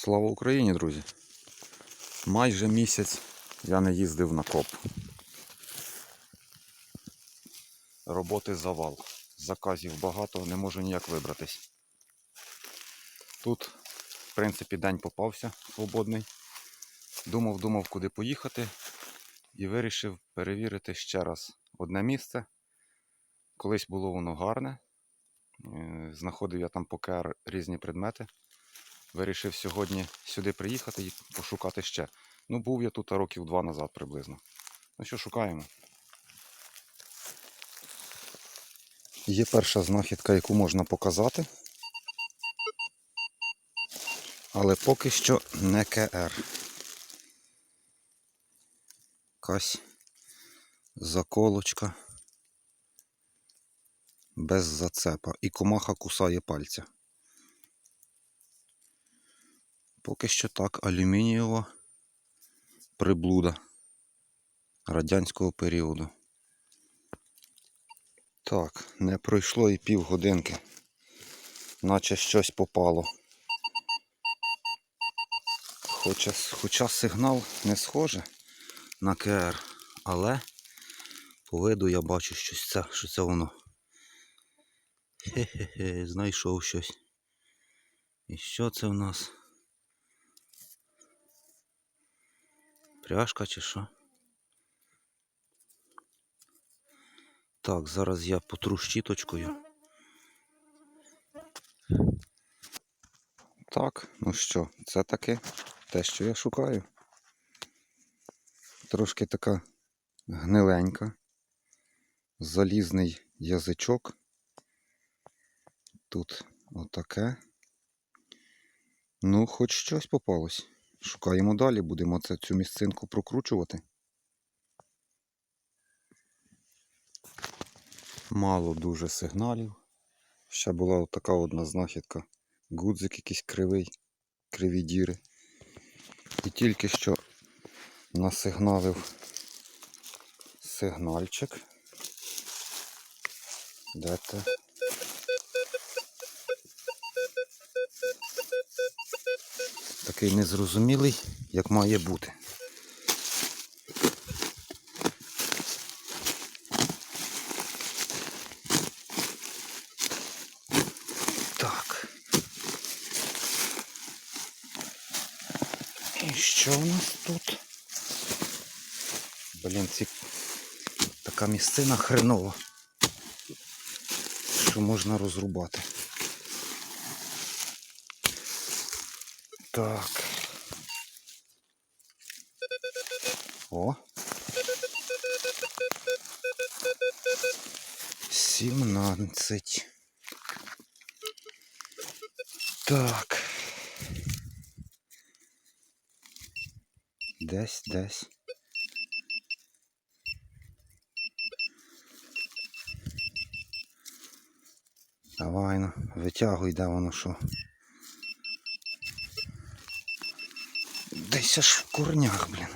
Слава Україні, друзі! Майже місяць я не їздив на коп. Роботи завал. Заказів багато, не можу ніяк вибратись. Тут, в принципі, день попався свободний. Думав, думав, куди поїхати, і вирішив перевірити ще раз одне місце. Колись було воно гарне. Е, Знаходив я там по КР різні предмети. Вирішив сьогодні сюди приїхати і пошукати ще. Ну, був я тут років два назад приблизно. Ну що, шукаємо. Є перша знахідка, яку можна показати. Але поки що не КР. Якась заколочка без зацепа. І комаха кусає пальця. Поки що так, алюмінієва приблуда радянського періоду. Так, не пройшло і півгодинки, наче щось попало. Хоча, хоча сигнал не схоже на КР, але по виду я бачу щось це, що це воно. Хе-хе-хе, знайшов щось. І що це в нас? Пряжка чи що? Так, зараз я потру щіточкою. Так, ну що, це таке те, що я шукаю. Трошки така гниленька. Залізний язичок. Тут отаке. Ну, хоч щось попалось. Шукаємо далі, будемо це, цю місцинку прокручувати. Мало дуже сигналів. Ще була така одна знахідка. Гудзик якийсь кривий, криві діри. І тільки що насигналив сигнальчик. Де? Такий незрозумілий, як має бути. Так. І що у нас тут? Блін, ці... така місцина хренова, що можна розрубати. Так. О. Сімнадцять. Так. Десь, десь. Давай, ну, витягуй, де воно що. Десь аж в корнях, блін.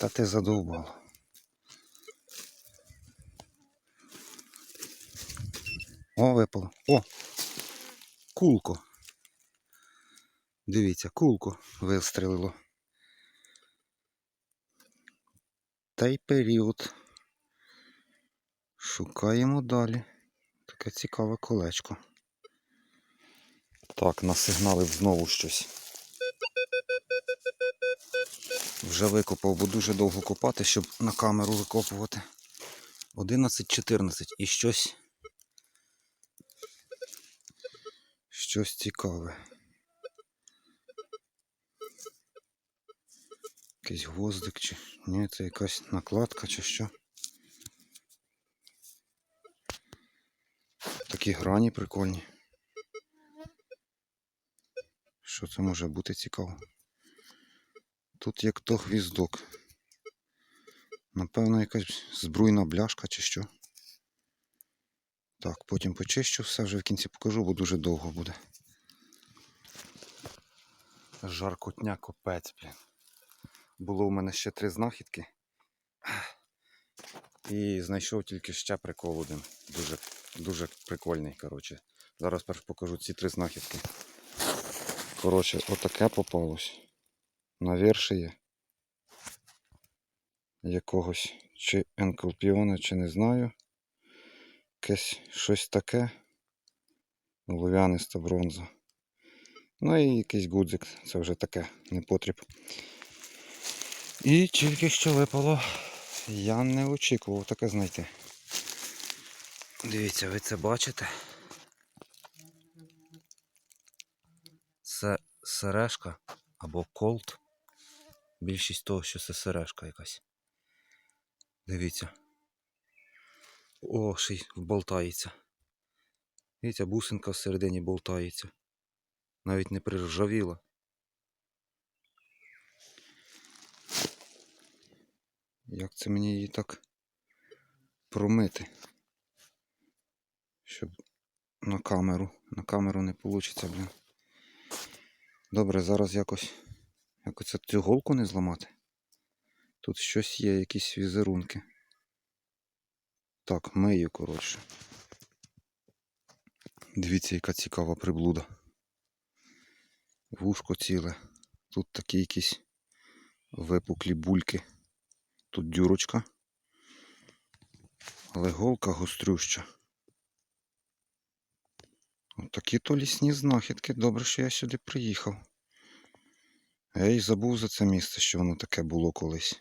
Та ти задовбав. О, випало. О! Кулко. Дивіться, кулко вистрілило. Та й період. Шукаємо далі. Таке цікаве колечко. Так, насигналив знову щось. Вже викопав, бо дуже довго копати, щоб на камеру викопувати. 11-14 і щось. Щось цікаве. Якийсь гвоздик чи. Ні, це якась накладка чи що. Такі грані прикольні. Що це може бути цікаво? Тут як то гвіздок. Напевно, якась збруйна бляшка чи що. Так, потім почищу все, вже в кінці покажу, бо дуже довго буде. Жаркотня копець, блін. Було у мене ще три знахідки. І знайшов тільки ще прикол один. Дуже дуже прикольний. Коротше. Зараз перш покажу ці три знахідки. Коротше, отаке попалось. На вершиє якогось чи енколпіона, чи не знаю. Якесь щось таке. Олов'яниста бронза. Ну і якийсь гудзик, це вже таке непотріб. І тільки що випало. Я не очікував таке знайти. Дивіться, ви це бачите? Це сережка або колт. Більшість того, що це сережка якась. Дивіться. О, ще й болтається. Дивіться, бусинка всередині болтається. Навіть не приржавіла. Як це мені її так промити? Щоб на камеру. На камеру не вийде, блін. Добре, зараз якось. Якось цю голку не зламати. Тут щось є, якісь візерунки. Так, мию, коротше. Дивіться, яка цікава приблуда. Вушко ціле. Тут такі якісь випуклі бульки. Тут дюрочка. Але голка гострюща. Отакі то лісні знахідки. Добре, що я сюди приїхав. Я й забув за це місце, що воно таке було колись.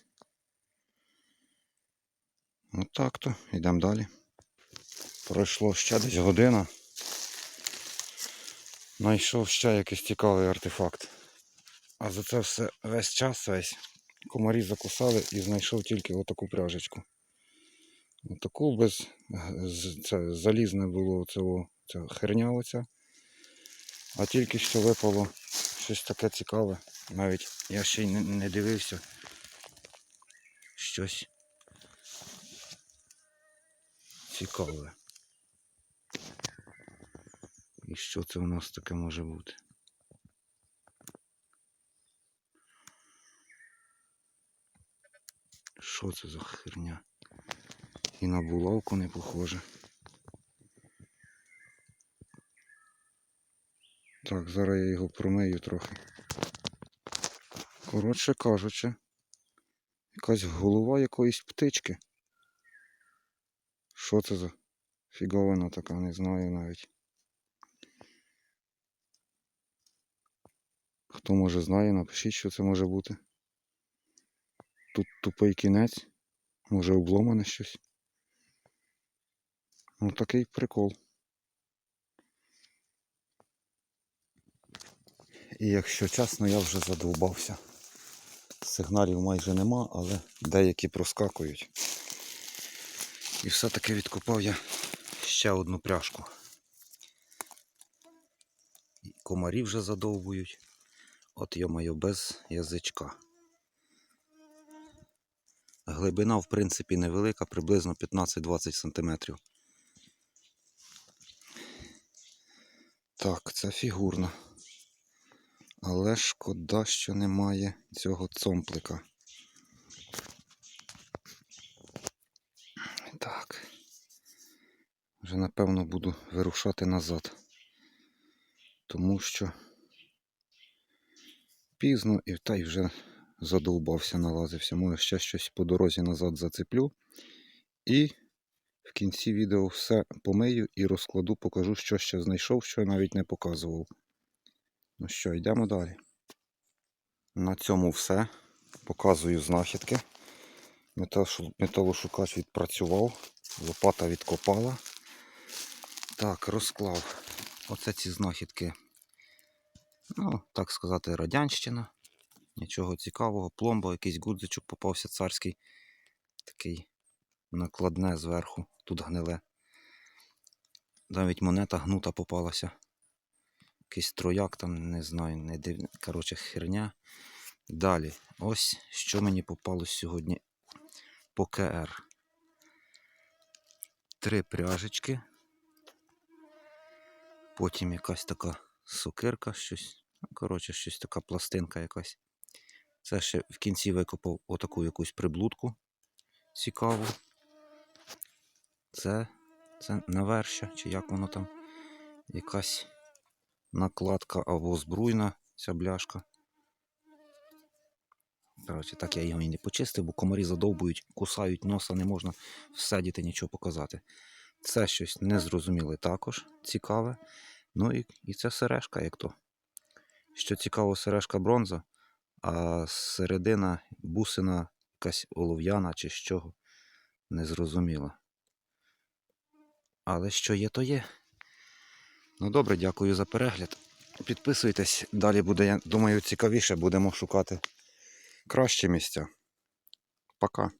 Отак то, йдемо далі. Пройшло ще десь година. Найшов ще якийсь цікавий артефакт. А за це все весь час весь комарі закусали і знайшов тільки отаку пряжечку. Отаку без це, залізне було цього, ця херня оця. А тільки що випало щось таке цікаве. Навіть я ще й не дивився. Щось цікаве. І що це у нас таке може бути? Що це за херня? І на булавку не похоже. Так, зараз я його промию трохи. Коротше кажучи, якась голова якоїсь птички. Що це за фіговина така, не знаю навіть. Хто може знає, напишіть, що це може бути. Тут тупий кінець, може обломане щось. Ну такий прикол. І якщо чесно, я вже задовбався. Сигналів майже нема, але деякі проскакують. І все-таки відкопав я ще одну пряжку. І Комарі вже задовбують. От йомаю без язичка. Глибина, в принципі, невелика, приблизно 15-20 см. Так, це фігурна. Але шкода, що немає цього цомплика. Так. Вже напевно буду вирушати назад. Тому що пізно і та й вже задовбався, налазився. Може ще щось по дорозі назад зацеплю. І в кінці відео все помию і розкладу, покажу, що ще знайшов, що я навіть не показував. Ну що, йдемо далі. На цьому все. Показую знахідки. Метал- Металошукач відпрацював, лопата відкопала. Так, розклав. Оце ці знахідки. Ну, так сказати, радянщина. Нічого цікавого. Пломба, якийсь гудзичок попався царський. Такий накладне зверху. Тут гниле. Навіть монета гнута попалася. Якийсь трояк там, не знаю, не див... Коротше, херня. Далі. Ось що мені попалось сьогодні по КР. Три пряжечки. Потім якась така сокирка, щось. Ну, коротше, щось така пластинка якась. Це ще в кінці викопав отаку якусь приблудку цікаву. Це Це навершя, чи як воно там. Якась накладка або збруйна ця бляшка. Коротше, так я його не почистив, бо комарі задовбують, кусають носа, не можна всадіти, нічого показати. Це щось незрозуміле також цікаве. Ну і, і це сережка, як то. Що цікаво, сережка бронза, а середина бусина якась олов'яна чи з чого. Незрозуміло. Але що є, то є. Ну добре, дякую за перегляд. Підписуйтесь, далі буде, я думаю, цікавіше. Будемо шукати кращі місця. Пока.